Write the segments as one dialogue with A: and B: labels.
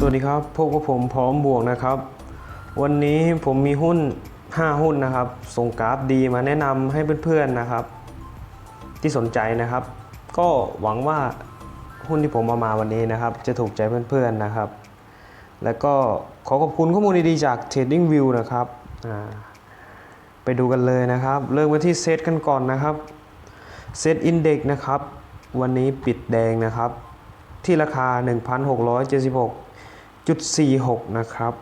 A: สวัสดีครับ พบกับผมพร้อมบวกนะครับ วันนี้ผมมีหุ้น 5 หุ้นนะครับ ส่งกราฟดีมาแนะนำให้เพื่อนๆนะครับ ที่สนใจนะครับ ก็หวังว่าหุ้นที่ผมเอามาวันนี้นะครับ จะถูกใจเพื่อนๆนะครับ แล้วก็ขอขอบคุณข้อมูลดีๆจาก Trading View นะครับไปดูกันเลยนะครับ เริ่มกันที่เซตกันก่อนนะครับเซตอินเด็กนะครับ วันนี้ปิดแดงนะครับ ที่ราคา 1,676.46 นะครับ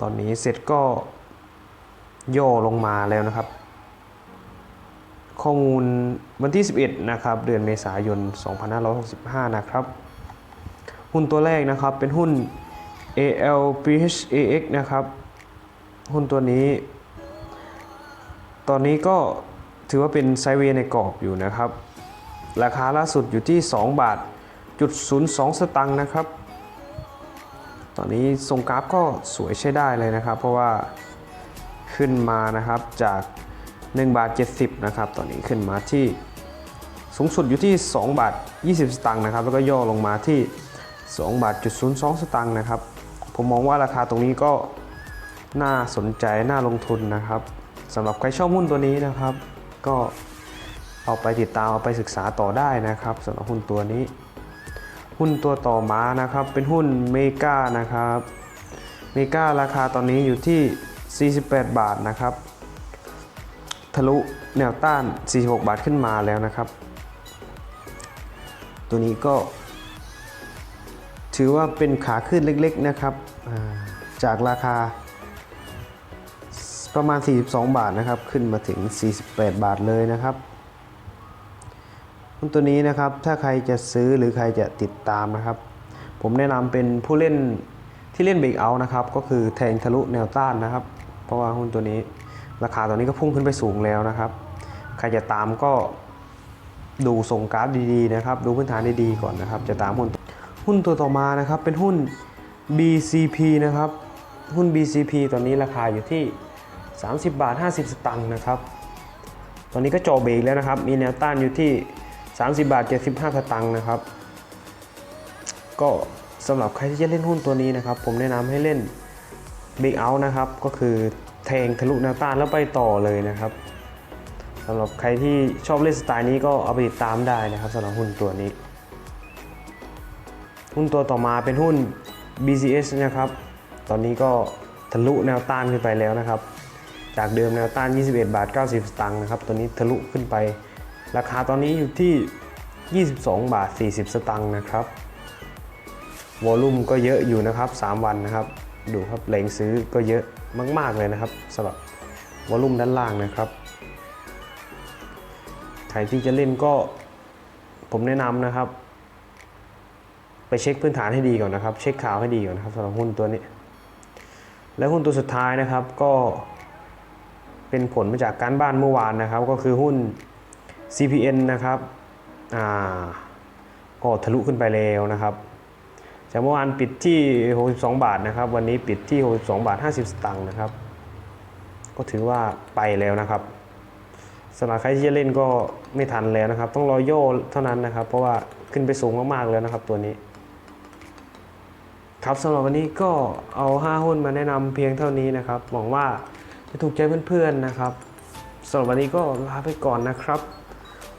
A: ตอนนี้เสร็จก็ย่อลงมาแล้วนะครับ ข้อมูลวันที่ 11 นะครับ เดือนเมษายน 2565 นะครับ หุ้นตัวแรกนะครับเป็นหุ้น ALPHAX นะครับ หุ้นตัวนี้ ตอนนี้ก็ถือว่าเป็นไซเวย์ในกรอบอยู่นะครับ ราคาล่าสุดอยู่ที่ 2 บาทจุด02 สตังค์นะครับ อนนี้ทรงกราฟก็สวยใช้ได้เลยนะครับ เพราะว่าขึ้นมานะครับจาก1บาท70นะครับตอนนี้ขึ้นมาที่สูงสุดอยู่ที่2บาท20 สตังค์นะครับแล้วก็ย่อลงมาที่2บาทจุด02สตังค์นะครับ ผมมองว่าราคาตรงนี้ก็น่าสนใจน่าลงทุนนะครับสำหรับใครชอบหุ้นตัวนี้นะครับ ก็เอาไปติดตามเอาไปศึกษาต่อได้นะครับสำหรับหุ้นตัวนี้ หุ้นตัวต่อมานะครับ เป็นหุ้นเมกานะครับ เมการาคาตอนนี้อยู่ที่ 48 บาทนะครับ ทะลุแนวต้าน 46 บาทขึ้นมาแล้วนะครับ ตัวนี้ก็ ถือว่าเป็นขาขึ้นเล็กๆนะครับ จากราคาประมาณ 42 บาทนะครับ ขึ้นมาถึง 48 บาทเลยนะครับ หุ้นตัวนี้นะครับถ้าใครจะซื้อหรือใครจะติดตามนะครับ ผมแนะนำเป็นผู้เล่นที่เล่นเบรกเอาท์นะครับ ก็คือแทงทะลุแนวต้านนะครับ เพราะว่าหุ้นตัวนี้ราคาตอนนี้ก็พุ่งขึ้นไปสูงแล้วนะครับ ใครจะตามก็ดูส่งกราฟดีๆนะครับ ดูพื้นฐานดีๆก่อนนะครับ จะตามหุ้นหุ้นตัวต่อมานะครับเป็นหุ้น BCP นะครับ หุ้น BCP ตอนนี้ราคาอยู่ที่ 30 บาท 50 สตางค์นะครับ ตอนนี้ก็จอเบรกแล้วนะครับ มีแนวต้านอยู่ที่ 30 บาท 75 สตางค์นะครับ ก็สำหรับใครที่จะเล่นหุ้นตัวนี้นะครับ ผมแนะนำให้เล่น Big Out นะครับ ก็คือแทงทะลุแนวต้านแล้วไปต่อเลยนะครับสำหรับใครที่ชอบเล่นสไตล์นี้ก็เอาไปติดตามได้นะครับสำหรับหุ้นตัวนี้ หุ้นตัวต่อมาเป็นหุ้น BCS นะครับ ตอนนี้ก็ทะลุแนวต้านขึ้นไปแล้วนะครับ จากเดิมแนวต้าน 21 บาท 90 สตางค์นะครับตัวนี้ทะลุขึ้นไป ราคาตอนนี้อยู่ที่ 22 บาท 40 สตางค์นะครับวอลลุ่มก็เยอะอยู่นะครับ 3 วันนะครับ ดูครับแรงซื้อก็เยอะมาก ๆ เลยนะครับสำหรับวอลลุ่มด้านล่างนะครับ ใครที่จะเล่นก็ผมแนะนำนะครับ ไปเช็คพื้นฐานให้ดีก่อนนะครับ เช็คข่าวให้ดีก่อนนะครับสำหรับหุ้นตัวนี้ และหุ้นตัวสุดท้ายนะครับก็เป็นผลมาจากการบ้านเมื่อวานนะครับ ก็คือหุ้น CPN นะครับอ่าก็ทะลุขึ้นไปแล้วนะครับ จากเมื่อวานปิดที่ 62 บาทนะครับ วันนี้ปิดที่ 62 บาท 50 สตางค์นะครับ ก็ถือว่าไปแล้วนะครับสำหรับใครที่จะเล่นก็ไม่ทันแล้วนะครับ ต้องรอโย่เท่านั้นนะครับ เพราะว่าขึ้นไปสูงมากๆแล้วนะครับตัวนี้ ครับสำหรับวันนี้ก็เอา 5 หุ้นมาแนะนำเพียงเท่านี้นะครับหวังว่าจะถูกใจเพื่อนๆนะครับสำหรับวันนี้ก็ลาไปก่อนนะครับ